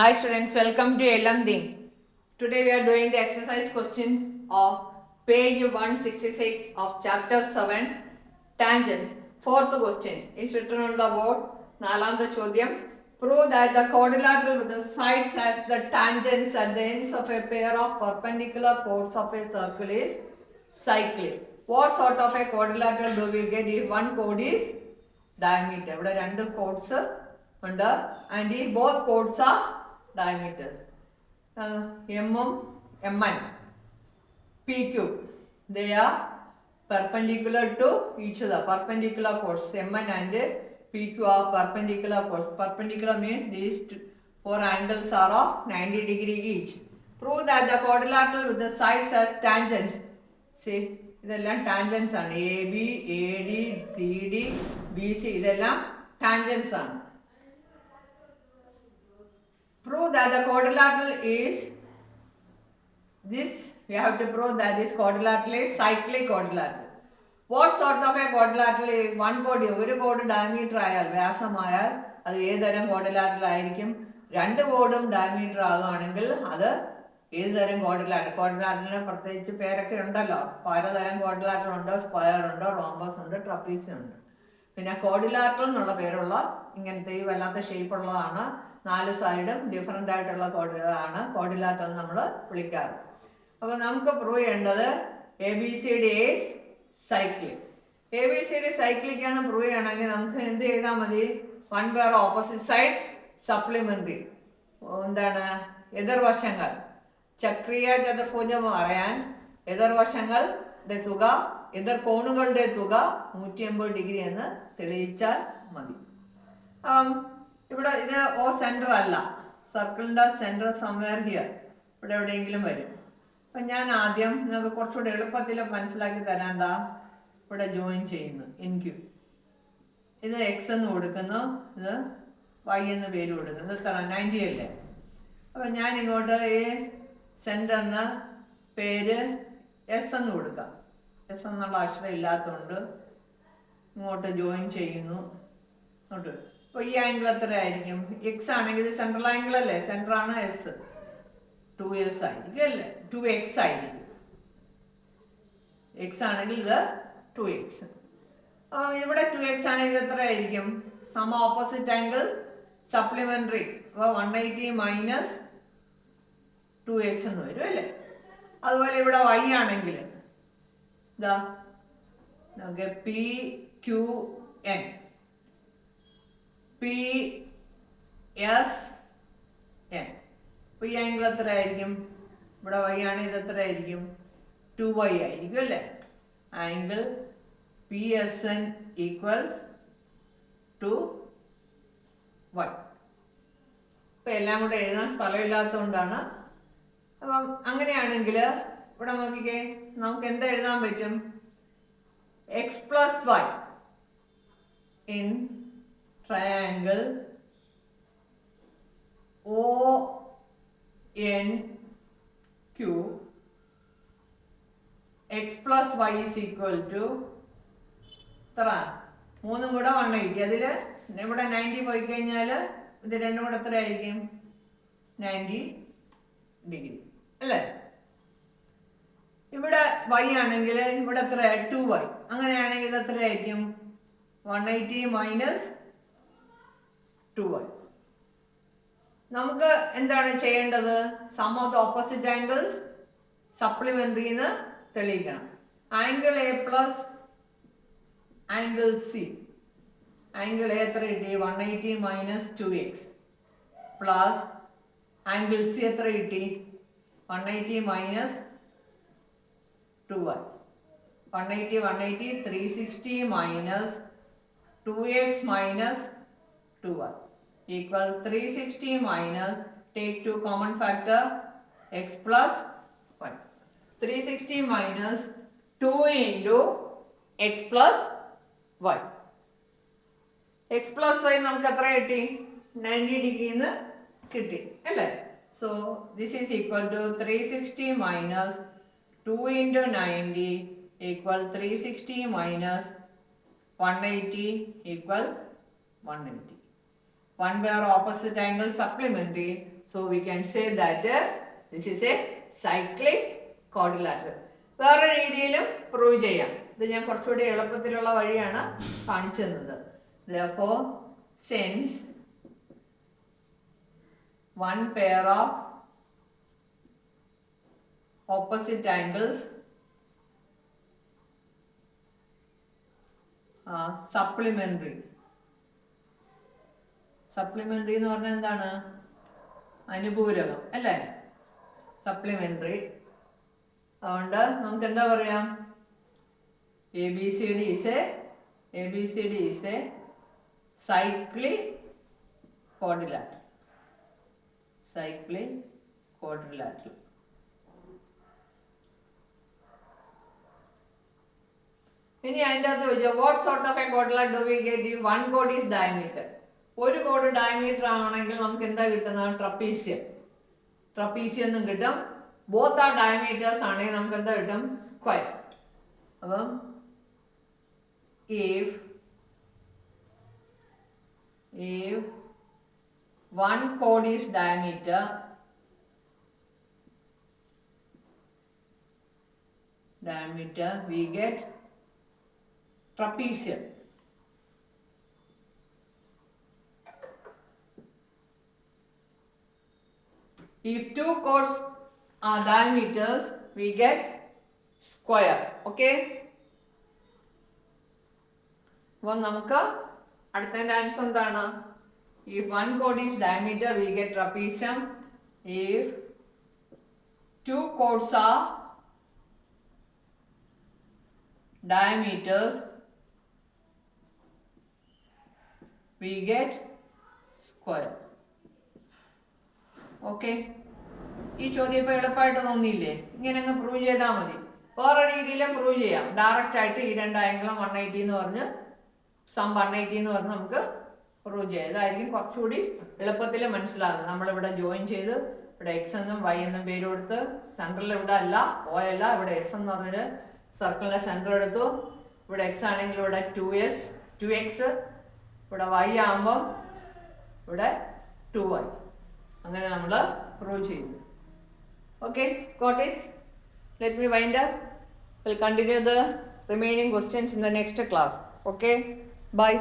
Hi students, welcome to LM Thing. Today we are doing the exercise questions of page 166 of chapter 7 tangents. Fourth question is written on the board. നാലാമത്തെ ചോദ്യം prove that the quadrilateral with the sides as the tangents at the ends of a pair of perpendicular chords of a circle is cyclic. What sort of a quadrilateral do we get if one chord is diameter? ഇവിടെ രണ്ട് chords ഉണ്ട് and ഈ both chords are diameters. എമ്മും M N P Q they perpendicular to each other perpendicular chords mn and pq are perpendicular chords perpendicular means these four angles are of 90 degree each prove that the quadrilateral with the sides as tangents see ഇതെല്ലാം tangents ആണ് A B A D C D B C ഇതെല്ലാം tangents ആണ് prove that the quadrilateral is this we have to prove that this quadrilateral is cyclic quadrilateral. Sort of a quadrilateral is one കോഡ് ഒരു കോഡ് diameter ആയാൽ വ്യാസമായാൽ അത് ഏതുതരം quadrilateral ആയിരിക്കും? രണ്ട് കോഡും ഡയമീറ്റർ ആകുകയാണെങ്കിൽ അത് ഏത് തരം ക്വാഡ്രിലാറ്റർ ക്വാഡ്രിലാറ്ററിന് പ്രത്യേകിച്ച് പേരൊക്കെ ഉണ്ടല്ലോ. പലതരം ക്വാഡ്രിലാറ്റർ ഉണ്ട് സ്ക്വയർ ഉണ്ട് റോംബസ് ഉണ്ട് ട്രപ്പീസ് ഉണ്ട്. പിന്നെ കോഡിലാറ്റർ എന്നുള്ള പേരുള്ള ഇങ്ങനത്തെ ഈ വല്ലാത്ത ഷേപ്പ് ഉള്ളതാണ് നാല് സൈഡും ഡിഫറെന്റ് ആയിട്ടുള്ള കോഡിലാണ് കോഡിലാറ്റർ നമ്മൾ വിളിക്കാറ്. അപ്പോൾ നമുക്ക് പ്രൂവ് ചെയ്യേണ്ടത് A B C D as cyclic A B C D cyclic prove ചെയ്യണമെങ്കിൽ നമുക്ക് എന്ത് ചെയ്താൽ മതി? One pair opposite sides supplementary എന്താണ്? എതിർവശങ്ങൾ ചക്രീയ ചതുർഭുജം അറിയാൻ എതിർവശങ്ങളുടെ തുക എതിർ കോണുകളുടെ തുക നൂറ്റി എൺപത് ഡിഗ്രി എന്ന് തെളിയിച്ചാൽ മതി. ഇവിടെ ഇത് ഓ സെന്റർ അല്ല. സർക്കിളിന്റെ സെന്റർ സംവെയർ ഹിയർ ഇവിടെ എവിടെയെങ്കിലും വരും. അപ്പം ഞാൻ ആദ്യം നിങ്ങൾക്ക് കുറച്ചുകൂടെ എളുപ്പത്തിൽ മനസ്സിലാക്കി തരാൻ എന്താ ഇവിടെ ജോയിൻ ചെയ്യുന്നു എനിക്ക് ഇത് എക്സ് എന്ന് കൊടുക്കുന്നു. ഇത് വൈ എന്ന് പേര് കൊടുക്കുന്നു. ഇത് എത്ര നയന്റി അല്ലേ? അപ്പം ഞാൻ ഇങ്ങോട്ട് ഈ സെന്ററിന് പേര് എസ് എന്ന് കൊടുക്കാം. എസ് എന്നുള്ള അക്ഷരം ഇല്ലാത്തതുകൊണ്ട് ഇങ്ങോട്ട് ജോയിൻ ചെയ്യുന്നു. ഇങ്ങോട്ട്. അപ്പോൾ ഈ ആംഗിൾ എത്ര ആയിരിക്കും എക്സ് ആണെങ്കിൽ സെൻട്രൽ ആംഗിൾ അല്ലേ? സെൻട്രൽ ആണ് എസ് ടു എസ് ആയിരിക്കും അല്ലേ? ടു എക്സ് ആയിരിക്കും. എക്സ് ആണെങ്കിൽ ഇത് ടു എക്സ് ഇവിടെ ടു എക്സ് ആണെങ്കിൽ എത്ര ആയിരിക്കും സം ഓപ്പോസിറ്റ് ആംഗിൾ സപ്ലിമെന്ററി അപ്പോൾ one eighty minus two X എന്ന് വരും അല്ലേ? അതുപോലെ ഇവിടെ വൈ ആണെങ്കിൽ ഇതാ നമുക്ക് P Q N P S N ഈ ആംഗിൾ എത്ര ആയിരിക്കും ഇവിടെ വൈ ആണെങ്കിൽ ഇത് എത്ര ആയിരിക്കും ടു വൈ ആയിരിക്കും അല്ലേ? Angle P S N equals two Y ഇപ്പം എല്ലാം കൂടെ എഴുതാൻ സ്ഥലമില്ലാത്തതുകൊണ്ടാണ്. അപ്പം അങ്ങനെയാണെങ്കിൽ ഇവിടെ നോക്കിക്കേ നമുക്ക് എന്താ എഴുതാൻ പറ്റും? X plus Y in triangle O N Q X plus Y is equal to ഇത്ര മൂന്നും കൂടെ വൺ എയ്റ്റി അതിൽ ഇവിടെ നയന്റി പോയി കഴിഞ്ഞാൽ ഇത് രണ്ടും കൂടെ എത്ര ആയിരിക്കും? നയന്റി ഡിഗ്രി അല്ലേ? ഇവിടെ വൈ ആണെങ്കിൽ ഇവിടെ എത്ര ടു വൈ അങ്ങനെയാണെങ്കിൽ ഇത് എത്രയായിരിക്കും? One eighty minus two one നമുക്ക് എന്താണ് ചെയ്യേണ്ടത്? Sum of the opposite angles supplementary എന്ന് തെളിയിക്കണം. Angle A plus angle C angle A എത്ര കിട്ടി? One eighty minus two X plus angle C എത്ര കിട്ടി? One eighty minus two one one eighty one eighty three sixty minus two X minus two Y equal three sixty minus take two common factor X plus Y three sixty minus two into X plus Y X plus Y നമുക്ക് എത്ര കിട്ടി? Ninety ഡിഗ്രിന്ന് കിട്ടി അല്ലേ? So this is equal to three sixty minus two into ninety equal three sixty minus one eighty equals one eighty one pair opposite angle supplementary so we can say that this is a cyclic quadrilateral. വേറെ രീതിയിലും prove ചെയ്യാം. ഇത് ഞാൻ കുറച്ചുകൂടി എളുപ്പത്തിലുള്ള വഴിയാണ് കാണിച്ചു തന്നത് therefore sense one pair of opposite angles supplementary. Supplementary എന്ന് പറഞ്ഞാൽ എന്താണ്? അനുപൂരകം അല്ലേ? സപ്ലിമെന്ററി അതുകൊണ്ട് നമുക്ക് എന്താ പറയാം? A B C D is a A B C D is a cyclic quadrilateral cyclic quadrilateral ഇനി അതിന്റെ അകത്ത് ചോദിച്ചു what sort of a quadrilateral do we get one code is diameter ഒരു കോട് ഡയമീറ്റർ ആണെങ്കിൽ നമുക്ക് എന്താ കിട്ടുന്നത്? ട്രപ്പീസ്യം. ട്രപ്പീസിയം എന്നും കിട്ടും. ബോത്ത് ആ ഡയമീറ്റേഴ്സ് ആണെങ്കിൽ നമുക്ക് എന്താ കിട്ടും? സ്ക്വയർ അപ്പം if if one chord is diameter diameter we get trapezium if two chords are diameters we get square okay അപ്പോൾ നമുക്ക് അടുത്തതിന്റെ ആൻസർ എന്താണ് if one code is diameter we get trapezium if two chords are diameters we get square okay. ഈ ചോദ്യം ഇപ്പോൾ എളുപ്പമായിട്ട് തോന്നിയില്ലേ? ഇങ്ങനെ അങ്ങ് പ്രൂവ് ചെയ്താൽ മതി. വേറെ രീതിയിലും പ്രൂവ് ചെയ്യാം. ഡയറക്റ്റ് ആയിട്ട് ഈ രണ്ട് വൺ എയ്റ്റി എന്ന് പറഞ്ഞ് സം വൺ എയ്റ്റി എന്ന് പറഞ്ഞ് നമുക്ക് പ്രൂവ് ചെയ്യാം. ഇതായിരിക്കും കുറച്ചുകൂടി എളുപ്പത്തിൽ മനസ്സിലാകുന്നത് നമ്മളിവിടെ ജോയിൻ ചെയ്ത് ഇവിടെ എക്സ് എന്നും വൈ എന്നും പേര് കൊടുത്ത് സെൻട്രൽ ഇവിടെ അല്ല ഓ അല്ല ഇവിടെ എസ് എന്ന് പറഞ്ഞൊരു സർക്കിളിന്റെ സെന്റർ എടുത്തു. ഇവിടെ എക്സ് ആണെങ്കിൽ ഇവിടെ ടു എസ് ടു എക്സ് ഇവിടെ വൈ ആകുമ്പം ഇവിടെ ടു വൈ അങ്ങനെ നമ്മൾ പ്രൂവ് ചെയ്യുന്നു. Okay got let me wind up will continue the remaining questions in the next class okay bye